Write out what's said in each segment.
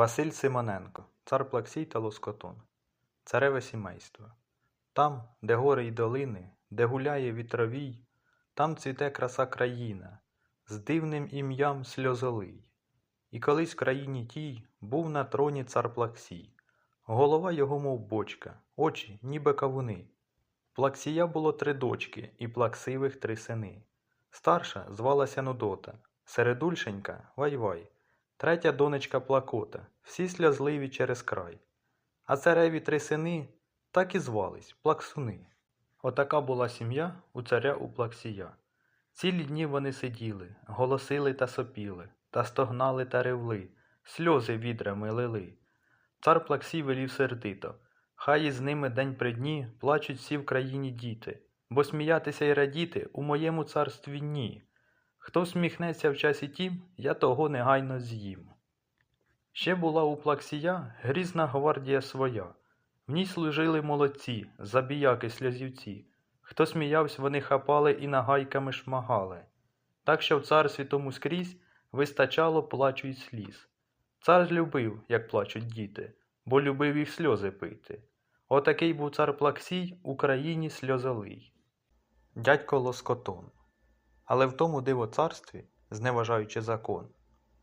Василь Симоненко, цар Плаксій та Лоскотон, цареве сімейство. Там, де гори й долини, де гуляє вітровій, там цвіте краса країна, з дивним ім'ям сльозолий. І колись в країні тій був на троні цар Плаксій. Голова його, мов бочка, очі, ніби кавуни. Плаксія було три дочки і плаксивих три сини. Старша звалася Нудота, середульшенька Вай-Вай, третя донечка Плакота, всі сльозливі через край. А цареві три сини так і звались Плаксуни. Отака була сім'я у царя у Плаксія. Цілі дні вони сиділи, голосили та сопіли, та стогнали та ревли, сльози відрами лили. Цар Плаксій велів сердито. Хай із ними день при дні плачуть всі в країні діти, бо сміятися й радіти у моєму царстві ні. Хто сміхнеться в часі тім, я того негайно з'їм. Ще була у Плаксія грізна гвардія своя. В ній служили молодці, забіяки сльозівці. Хто сміявся, вони хапали і нагайками шмагали. Так що в царстві тому скрізь вистачало плачу й сліз. Цар любив, як плачуть діти, бо любив їх сльози пити. Отакий був цар Плаксій у країні сльозолий. Дядько Лоскотон. Але в тому диво царстві, зневажаючи закон,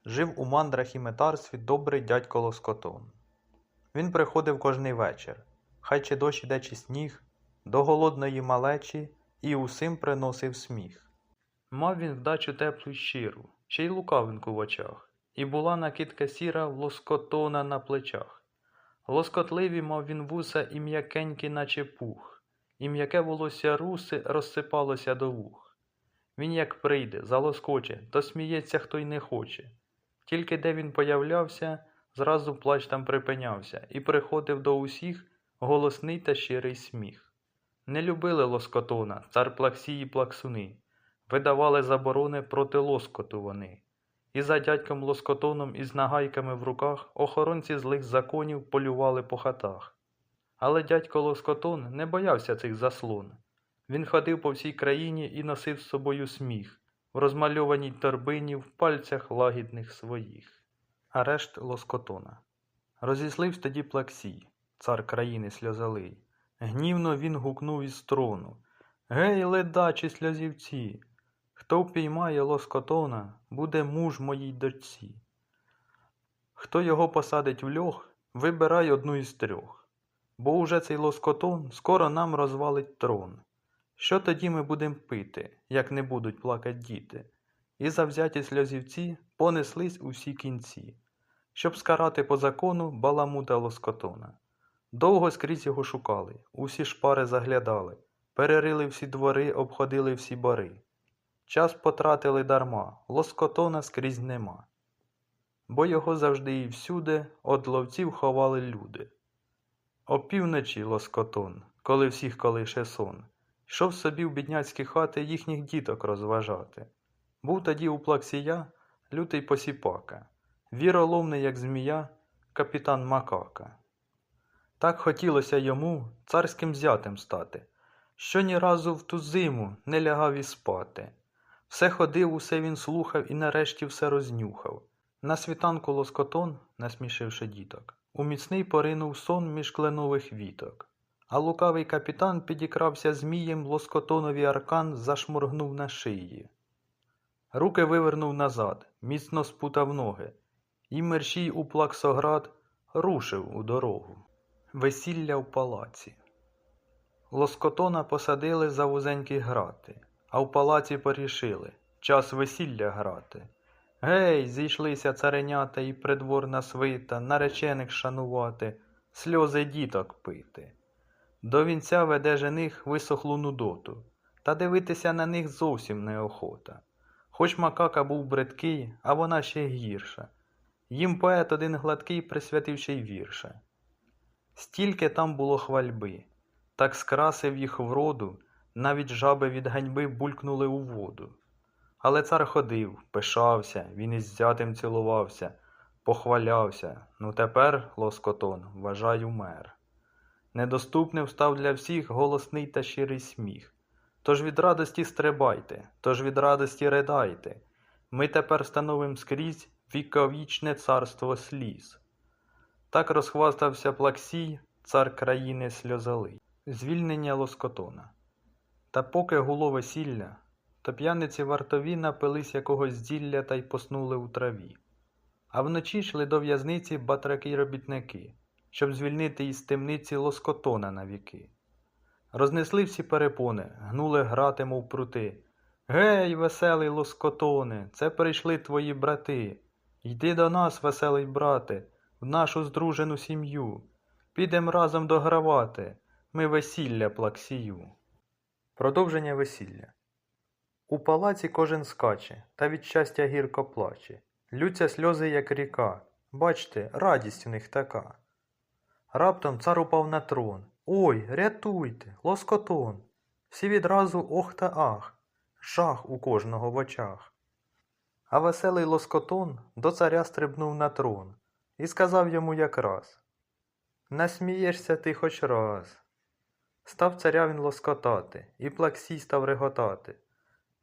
жив у мандрах і метарстві добрий дядько Лоскотон. Він приходив кожний вечір, хай чи дощ іде, чи сніг, до голодної малечі і усім приносив сміх. Мав він вдачу теплу й щиру, ще й лукавинку в очах, і була накидка сіра в лоскотона на плечах. Лоскотливі мав він вуса і м'якенькі, наче пух, і м'яке волосся руси розсипалося до вух. Він як прийде, залоскоче, то сміється, хто й не хоче. Тільки де він появлявся, зразу плач там припинявся, і приходив до усіх голосний та щирий сміх. Не любили лоскотона, цар Плаксії плаксуни, видавали заборони проти лоскоту вони. І за дядьком лоскотоном із нагайками в руках охоронці злих законів полювали по хатах. Але дядько Лоскотон не боявся цих заслон. Він ходив по всій країні і носив з собою сміх в розмальованій торбині в пальцях лагідних своїх. Арешт Лоскотона. Розізлився тоді Плаксій, цар країни сльозалий. Гнівно він гукнув із трону Гей, ледачі сльозівці! Хто впіймає лоскотона, буде муж моїй дочці. Хто його посадить в льох, вибирай одну із трьох, бо уже цей лоскотон скоро нам розвалить трон. Що тоді ми будем пити, як не будуть плакать діти? І завзяті сльозівці понеслись у всі кінці, щоб скарати по закону баламута лоскотона. Довго скрізь його шукали, усі шпари заглядали, перерили всі двори, обходили всі бори. Час потратили дарма, лоскотона скрізь нема. Бо його завжди і всюди од ловців ховали люди. Опівночі лоскотон, коли всіх колише сон, йшов собі в бідняцькі хати їхніх діток розважати. Був тоді у плаксія лютий посіпака, віроломний, як змія, капітан Макака. Так хотілося йому царським зятем стати, що ні разу в ту зиму не лягав і спати. Все ходив, усе він слухав і нарешті все рознюхав. На світанку лоскотон, насмішивши діток, у міцний поринув сон між кленових віток. А лукавий капітан підікрався змієм, лоскотонові аркан зашморгнув на шиї. Руки вивернув назад, міцно спутав ноги, і мерщій у плаксоград рушив у дорогу. Весілля в палаці. Лоскотона посадили за вузенькі грати а в палаці порішили час весілля грати. Гей, зійшлися царенята і придворна свита, наречених шанувати, сльози діток пити. До вінця веде жених висохлу нудоту, та дивитися на них зовсім неохота. Хоч макака був бридкий, а вона ще гірша. Їм поет один гладкий присвятив ще й вірша. Стільки там було хвальби, так скрасив їх вроду, навіть жаби від ганьби булькнули у воду. Але цар ходив, пишався, він із зятем цілувався, похвалявся. Ну тепер, лоскотон, вважай, умер. Недоступним став для всіх голосний та щирий сміх. Тож від радості стрибайте, тож від радості ридайте. Ми тепер становим скрізь віковічне царство сліз. Так розхвастався Плаксій, цар країни сльозолий. Звільнення Лоскотона. Та поки гуло весілля, то п'яниці вартові напились якогось зілля та й поснули у траві. А вночі йшли до в'язниці батраки й робітники, щоб звільнити із темниці Лоскотона на віки. Рознесли всі перепони, гнули грати, мов прути. Гей, веселий лоскотоне, це прийшли твої брати. Йди до нас, веселий брате, в нашу здружену сім'ю. Підем разом догравати, ми весілля плаксію. Продовження весілля. У палаці кожен скаче, та від щастя гірко плаче. Лються сльози, як ріка. Бачте, радість у них така. Раптом цар упав на трон. Ой, рятуйте, лоскотон. Всі відразу ох та ах, жах у кожного в очах. А веселий лоскотон до царя стрибнув на трон і сказав йому якраз Насмієшся ти хоч раз. Став царя він лоскотати, і плаксій став реготати.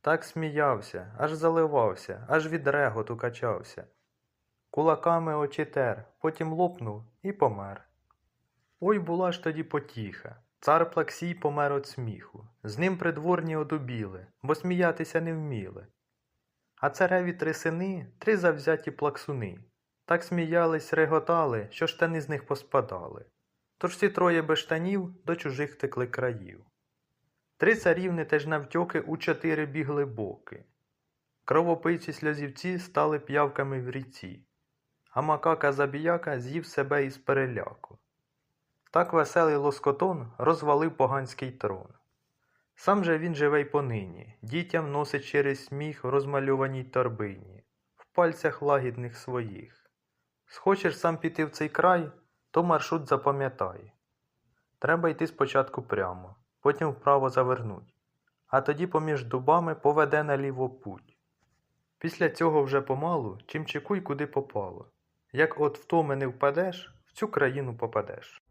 Так сміявся, аж заливався, аж від реготу качався. Кулаками очі тер, потім лопнув і помер. Ой була ж тоді потіха. Цар Плаксій помер від сміху. З ним придворні одубіли, бо сміятися не вміли. А цареві три сини, три завзяті плаксуни. Так сміялись, реготали, що штани з них поспадали. Тож всі троє без штанів до чужих текли країв. Три царівни теж навтьоки у чотири бігли боки. Кровопийці сльозівці стали п'явками в ріці, а макака забіяка з'їв себе із переляку. Так веселий лоскотон розвалив поганський трон. Сам же він живе й понині, дітям носить через сміх в розмальованій торбині, в пальцях лагідних своїх. Схочеш сам піти в цей край, то маршрут запам'ятай. Треба йти спочатку прямо, потім вправо завернуть, а тоді поміж дубами поведе наліво путь. Після цього вже помалу чим чекуй куди попало. Як от в томи не впадеш, в цю країну попадеш.